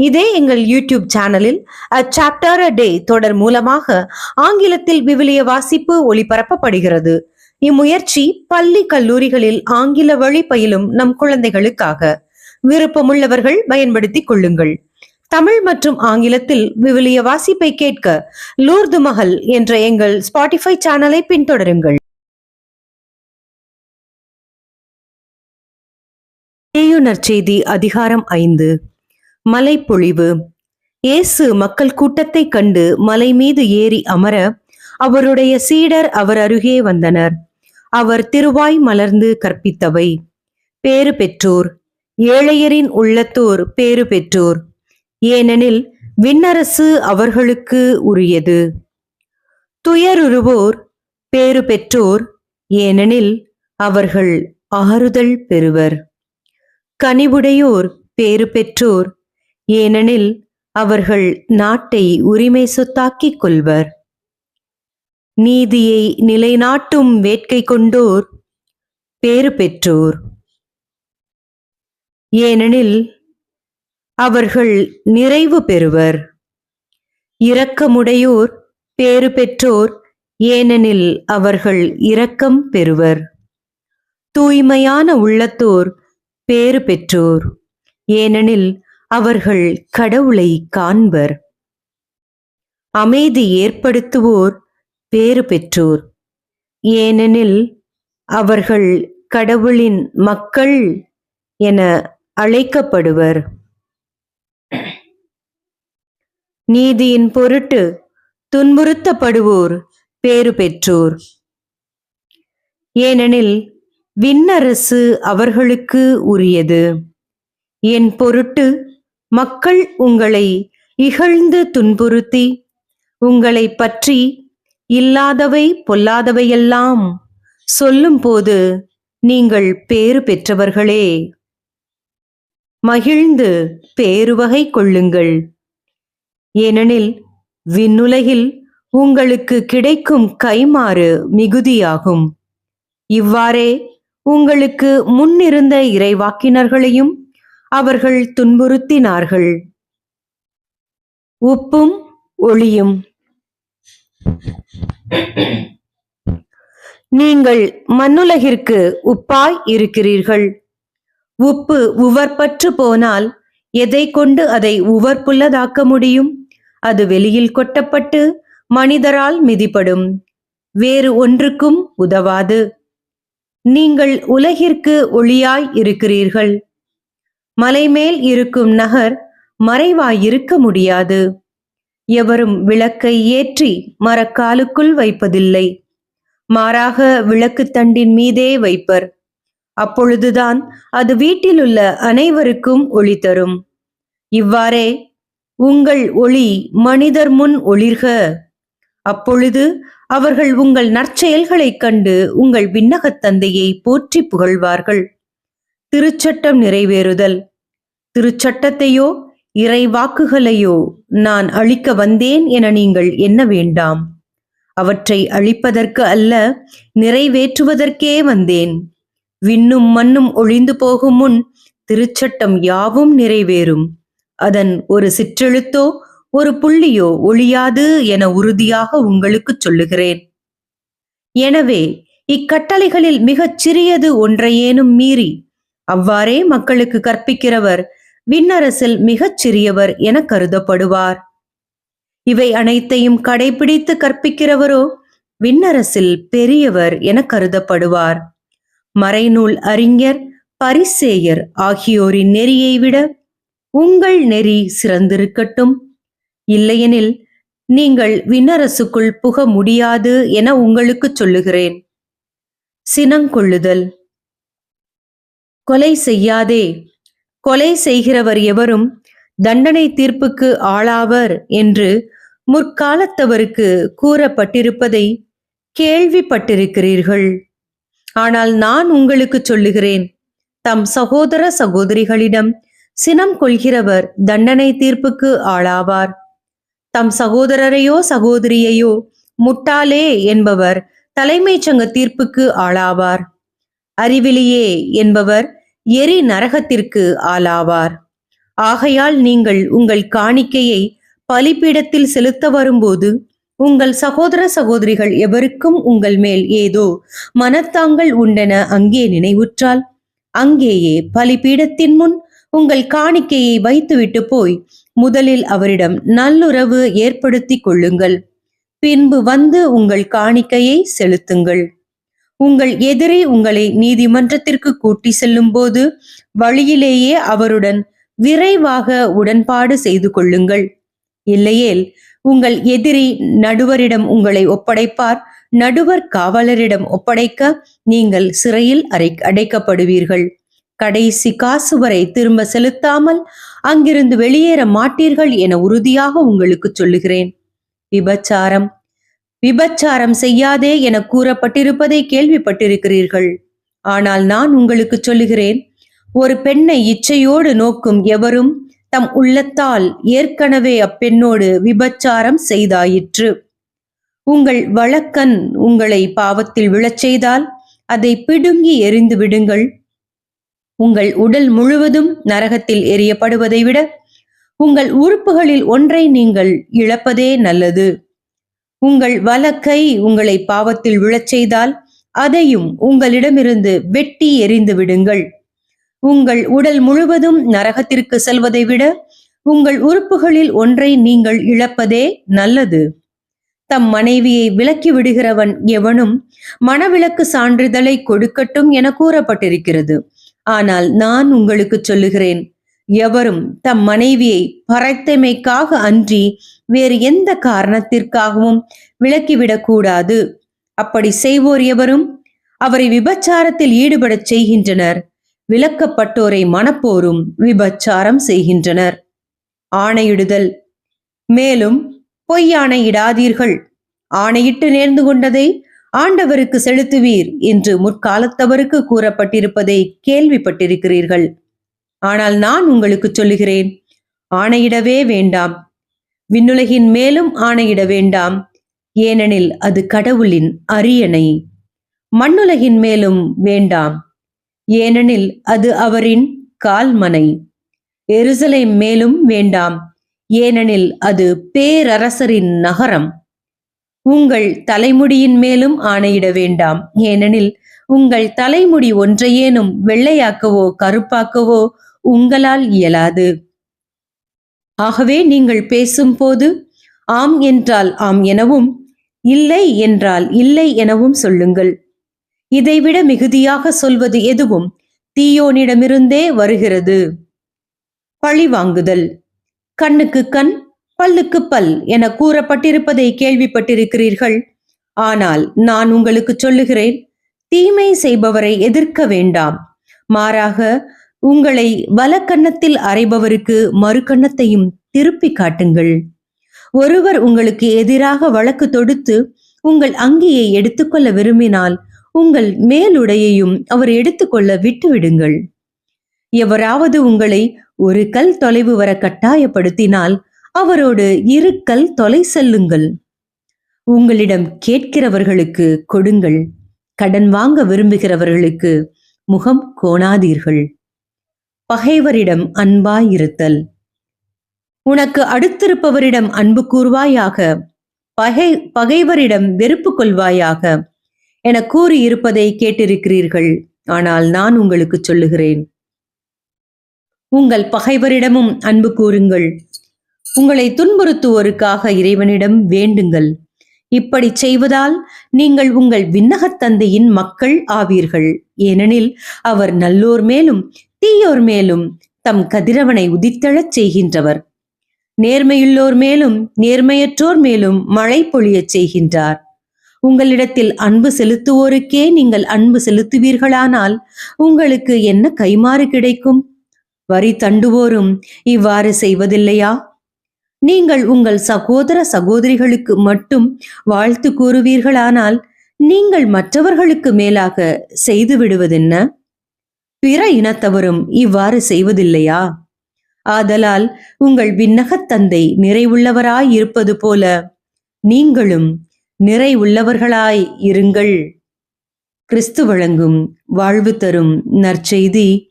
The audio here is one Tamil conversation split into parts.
இதே எங்கள் யூடியூப் சேனலில் அ சாப்டர் அ டே தொடர் மூலமாக ஆங்கிலத்தில் விவிலிய வாசிப்பு ஒளிபரப்பப்படுகிறது. இம்முயற்சி பள்ளி கல்லூரிகளில் ஆங்கில வழி பயிலும் நம் குழந்தைகளுக்காக. விருப்பமுள்ளவர்கள் பயன்படுத்திக் கொள்ளுங்கள். தமிழ் மற்றும் ஆங்கிலத்தில் விவிலிய வாசிப்பை கேட்க லூர்து மஹல் என்ற எங்கள் ஸ்பாட்டிஃபை சேனலை பின்தொடருங்கள். செய்தி அதிகாரம் ஐந்து. மலைப்பொழிவு. இயேசு மக்கள் கூட்டத்தைக் கண்டு மலை மீது ஏறி அமர அவருடைய சீடர் அவர் அருகே வந்தனர். அவர் திருவாய் மலர்ந்து கற்பித்தவை. பேறு பெற்றோர். ஏழையரின் உள்ளத்தோர் பேறு பெற்றோர். ஏனெனில் விண்ணரசு அவர்களுக்கு உரியது. துயருருவோர் பேறு பெற்றோர். ஏனெனில் அவர்கள் ஆறுதல் பெறுவர். கனிவுடையோர் பேறு பெற்றோர். ஏனெனில் அவர்கள் நாட்டை உரிமை சொத்தாக்கிக் கொள்வர். நீதியை நிலைநாட்டும் வேட்கை கொண்டோர் பேறு பெற்றோர். ஏனெனில் அவர்கள் நிறைவு பெறுவர். இரக்கமுடையோர் பேறு பெற்றோர் ஏனெனில் அவர்கள் இரக்கம் பெறுவர். தூய்மையான உள்ளத்தோர் பேறு பெற்றோர் ஏனெனில் அவர்கள் கடவுளை காண்பர். அமைதி ஏற்படுத்துவோர் பேறு பெற்றோர். ஏனெனில் அவர்கள் கடவுளின் மக்கள் என அழைக்கப்படுவர். நீதியின் பொருட்டு துன்புறுத்தப்படுவோர் பேறு பெற்றோர். ஏனெனில் விண்ணரசு அவர்களுக்கு உரியது. என் பொருட்டு மக்கள் உங்களை இகழ்ந்து துன்புறுத்தி உங்களை பற்றி இல்லாதவை பொல்லாதவையெல்லாம் சொல்லும்போது நீங்கள் பேறு பெற்றவர்களே. மகிழ்ந்து பேருவகை கொள்ளுங்கள். ஏனெனில் விண்ணுலகில் உங்களுக்கு கிடைக்கும் கைமாறு மிகுதியாகும். இவ்வாறே உங்களுக்கு முன்னிருந்த இறைவாக்கினர்களையும் அவர்கள் துன்புறுத்தினார்கள். உப்பும் ஒளியும். நீங்கள் மண்ணுலகிற்கு உப்பாய் இருக்கிறீர்கள். உப்பு உவர்பற்று போனால் எதை கொண்டு அதை உவர்ப்புள்ளதாக்க முடியும்? அது வெளியில் கொட்டப்பட்டு மனிதரால் மிதிப்படும். வேறு ஒன்றுக்கும் உதவாது. நீங்கள் உலகிற்கு ஒளியாய் இருக்கிறீர்கள். மலைமேல் இருக்கும் நகர் மறைவாயிருக்க முடியாது. எவரும் விளக்கை ஏற்றி மரக்காலுக்குள் வைப்பதில்லை. மாறாக விளக்கு தண்டின் மீதே வைப்பர். அப்பொழுதுதான் அது வீட்டிலுள்ள அனைவருக்கும் ஒளி தரும். இவ்வாறே உங்கள் ஒளி மனிதர் முன் ஒளிர்க. அப்பொழுது அவர்கள் உங்கள் நற்செயல்களைக் கண்டு உங்கள் விண்ணகத் தந்தையை போற்றி புகழ்வார்கள். திருச்சட்டம் நிறைவேறுதல். திருச்சட்டத்தையோ இறைவாக்குகளையோ நான் அழிக்க வந்தேன் என நீங்கள் என்ன வேண்டாம். அவற்றை அழிப்பதற்கு அல்ல நிறைவேற்றுவதற்கே வந்தேன். விண்ணும் மண்ணும் ஒழிந்து போகும் முன் திருச்சட்டம் யாவும் நிறைவேறும். அதன் ஒரு சிற்றெழுத்தோ ஒரு புள்ளியோ ஒழியாது என உறுதியாக உங்களுக்கு சொல்லுகிறேன். எனவே இக்கட்டளைகளில் மிகச் சிறியது ஒன்றையேனும் மீறி அவ்வாறே மக்களுக்கு கற்பிக்கிறவர் விண்ணரசில் மிகச் சிறியவர் என கருதப்படுவார். இவை அனைத்தையும் கடைபிடித்து கற்பிக்கிறவரோ விண்ணரசில் பெரியவர் என கருதப்படுவார். மறைநூல் அறிஞர் பரிசேயர் ஆகியோரின் நெறியை விட உங்கள் நெறி சிறந்திருக்கட்டும். இல்லையெனில் நீங்கள் விண்ணரசுக்குள் புக முடியாது என உங்களுக்கு சொல்லுகிறேன். சினங்கொள்ளுதல். கொலை செய்யாதே. கொலை செய்கிறவர் எவரும் தண்டனை தீர்ப்புக்கு ஆளாவர் என்று முற்காலத்தவருக்கு கூறப்பட்டிருப்பதை கேள்விப்பட்டிருக்கிறீர்கள். ஆனால் நான் உங்களுக்கு சொல்லுகிறேன் தம் சகோதர சகோதரிகளிடம் சினம் கொள்கிறவர் தண்டனை தீர்ப்புக்கு ஆளாவார். தம் சகோதரரையோ சகோதரியையோ முட்டாளே என்பவர் தலைமைச் சங்க தீர்ப்புக்கு ஆளாவார். அறிவிலியே என்பவர் எரி நரகத்திற்கு ஆளாவார். ஆகையால் நீங்கள் உங்கள் காணிக்கையை பலிப்பீடத்தில் செலுத்த வரும்போது உங்கள் சகோதர சகோதரிகள் எவருக்கும் உங்கள் மேல் ஏதோ மனத்தாங்கள் உண்டென அங்கே நினைவுற்றால் அங்கேயே பலிபீடத்தின் முன் உங்கள் காணிக்கையை வைத்துவிட்டு போய் முதலில் அவரிடம் நல்லுறவு ஏற்படுத்திக் கொள்ளுங்கள். பின்பு வந்து உங்கள் காணிக்கையை செலுத்துங்கள். உங்கள் எதிரி உங்களை நீதிமன்றத்திற்கு கூட்டி செல்லும் போது வழியிலேயே அவருடன் விரைவாக உடன்பாடு செய்து கொள்ளுங்கள். இல்லையேல் உங்கள் எதிரி நடுவரிடம் உங்களை ஒப்படைப்பார் நடுவர் காவலரிடம் ஒப்படைக்க நீங்கள் சிறையில் அரை அடைக்கப்படுவீர்கள். கடைசி காசு வரை திரும்ப செலுத்தாமல் அங்கிருந்து வெளியேற மாட்டீர்கள் என உறுதியாக உங்களுக்கு சொல்லுகிறேன். விபச்சாரம் விபச்சாரம் செய்யாதே என கூறப்பட்டிருப்பதை கேள்விப்பட்டிருக்கிறீர்கள். ஆனால் நான் உங்களுக்கு சொல்லுகிறேன் ஒரு பெண்ணை இச்சையோடு நோக்கும் எவரும் தம் உள்ளத்தால் ஏற்கனவே அப்பெண்ணோடு விபச்சாரம் செய்தாயிற்று. உங்கள் வழக்கன் உங்களை பாவத்தில் விழச் செய்தால் அதை பிடுங்கி எரிந்து விடுங்கள். உங்கள் உடல் முழுவதும் நரகத்தில் எரியப்படுவதை விட உங்கள் உறுப்புகளில் ஒன்றை நீங்கள் இழப்பதே நல்லது. உங்கள் வலக்கை உங்களை பாவத்தில் விழச் செய்தால் அதையும் உங்களிடமிருந்து வெட்டி எறிந்து விடுங்கள். உங்கள் உடல் முழுவதும் நரகத்திற்கு செல்வதை விட உங்கள் உறுப்புகளில் ஒன்றை நீங்கள் இழப்பதே நல்லது. தம் மனைவியை விலக்கி விடுகிறவன் எவனும் மனவிலக்கு சான்றிதழை கொடுக்கட்டும் என கூறப்பட்டிருக்கிறது. ஆனால் நான் உங்களுக்கு சொல்லுகிறேன் எவரும் தம் மனைவியை பறைத்தமைக்காக அன்றி வேறு எந்த காரணத்திற்காகவும் விலக்கிவிடக் கூடாது. அப்படி செய்வோர் எவரும் அவரை விபச்சாரத்தில் ஈடுபடச் செய்கின்றனர். விலக்கப்பட்டோரை மனப்போரும் விபச்சாரம் செய்கின்றனர். ஆணையிடுதல். மேலும் பொய் ஆணையிடாதீர்கள் ஆணையிட்டு நேர்ந்து கொண்டதை ஆண்டவருக்கு செலுத்துவீர் என்று முற்காலத்தவருக்கு கூறப்பட்டிருப்பதை கேள்விப்பட்டிருக்கிறீர்கள். ஆனால் நான் உங்களுக்கு சொல்லுகிறேன் ஆணையிடவே வேண்டாம். விண்ணுலகின் மேலும் ஆணையிட வேண்டாம். ஏனெனில் அது கடவுளின் அரியணை. மண்ணுலகின் மேலும் வேண்டாம். ஏனெனில் அது அவரின் கால்மனை. எருசலேம் மேலும் வேண்டாம். ஏனெனில் அது பேரரசரின் நகரம். உங்கள் தலைமுடியின் மேலும் ஆணையிட வேண்டாம். ஏனெனில் உங்கள் தலைமுடி ஒன்றையேனும் வெள்ளையாக்கவோ கருப்பாக்கவோ உங்களால் இயலாது. ஆகவே நீங்கள் பேசும்போது ஆம் என்றால் ஆம் எனவும் இல்லை என்றால் இல்லை எனவும் சொல்லுங்கள். இதைவிட மிகுதியாக சொல்வது எதுவும் தீயோனிடமிருந்தே வருகிறது. பழி வாங்குதல். கண்ணுக்கு கண் பல்லுக்கு பல் என கூறப்பட்டிருப்பதை கேள்விப்பட்டிருக்கிறீர்கள். ஆனால் நான் உங்களுக்கு சொல்லுகிறேன் தீமை செய்பவரை எதிர்க்க வேண்டாம். மாறாக உங்களை வலக்கண்ணத்தில் அறைபவருக்கு மறுக்கண்ணத்தையும் திருப்பி காட்டுங்கள். ஒருவர் உங்களுக்கு எதிராக வழக்கு தொடுத்து உங்கள் அங்கியை எடுத்துக்கொள்ள விரும்பினால் உங்கள் மேலுடையையும் அவர் எடுத்துக்கொள்ள விட்டுவிடுங்கள். எவராவது உங்களை ஒரு கல் தொலைவு வர கட்டாயப்படுத்தினால் அவரோடு இரு கல் தொலை செல்லுங்கள். உங்களிடம் கேட்கிறவர்களுக்கு கொடுங்கள். கடன் வாங்க விரும்புகிறவர்களுக்கு முகம் கோணாதீர்கள். பகைவரிடம் அன்பாயிருத்தல். உனக்கு அடுத்திருப்பவரிடம் அன்பு கூறுவாயாக பகை பகைவரிடம் வெறுப்பு கொள்வாயாக என கூறியிருப்பதை கேட்டிருக்கிறீர்கள். ஆனால் நான் உங்களுக்கு சொல்லுகிறேன். உங்கள் பகைவரிடமும் அன்பு கூறுங்கள். உங்களை துன்புறுத்துவோருக்காக இறைவனிடம் வேண்டுங்கள். இப்படி செய்வதால் நீங்கள் உங்கள் விண்ணகத் தந்தையின் மக்கள் ஆவீர்கள். ஏனெனில் அவர் நல்லோர் மேலும் தீயோர் மேலும் தம் கதிரவனை உதித்தெழச் செய்கின்றவர். நேர்மையுள்ளோர் மேலும் நேர்மையற்றோர் மேலும் மழை பொழியச் செய்கின்றார். உங்களிடத்தில் அன்பு செலுத்துவோருக்கே நீங்கள் அன்பு செலுத்துவீர்களானால் உங்களுக்கு என்ன கைமாறு கிடைக்கும்? வரி தண்டுவோரும் இவ்வாறு செய்வதில்லையா? நீங்கள் உங்கள் சகோதர சகோதரிகளுக்கு மட்டும் வாழ்த்து கூறுவீர்களானால் நீங்கள் மற்றவர்களுக்கு மேலாக செய்து விடுவதென்ன பிற இனத்தவரும் இவ்வாறு செய்வதில்லையா? ஆதலால் உங்கள் விண்ணகத் தந்தை நிறைவுள்ளவராய் இருப்பது போல நீங்களும் நிறைவுள்ளவர்களாய் இருங்கள். கிறிஸ்து வழங்கும் வாழ்வு தரும் நற்செய்தி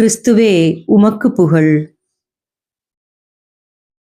கிறிஸ்துவே உமக்கு புகழ்.